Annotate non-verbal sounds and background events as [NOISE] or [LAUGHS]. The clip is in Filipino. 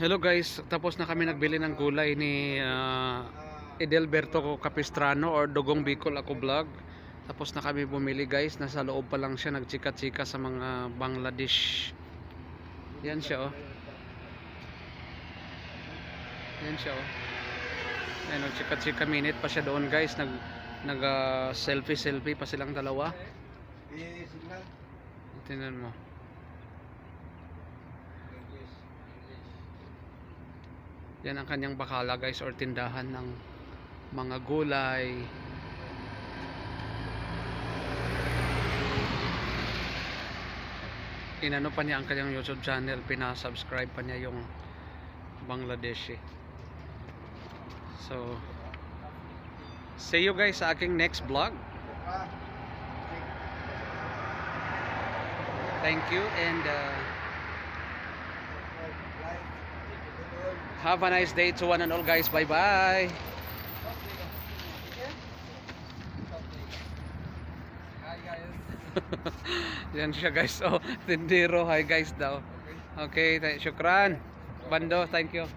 Hello guys, tapos na kami nagbili ng gulay ni ah, Edelberto Capistrano or Dugong Bicol ako vlog. Tapos na kami bumili guys, nasa loob pa lang siya nagchika-chika sa mga Bangladesh. Yan siya oh. Yan siya oh. Ayun, nagchika-chika minute pa siya doon guys, nag nag ah, selfie selfie pa silang dalawa. Tingnan mo. Yan ang kanyang bakala guys or tindahan ng mga gulay. Inano pa niya ang kanyang YouTube channel, pinasubscribe pa niya yung Bangladeshi. So, see you guys sa aking next vlog. Thank you and uh, like, doon. Have a nice day to one and all guys. Bye bye. Hi guys. [LAUGHS] Yan siya guys. Oh, tindero. Hi guys daw. Okay, syukran. Bando, thank you.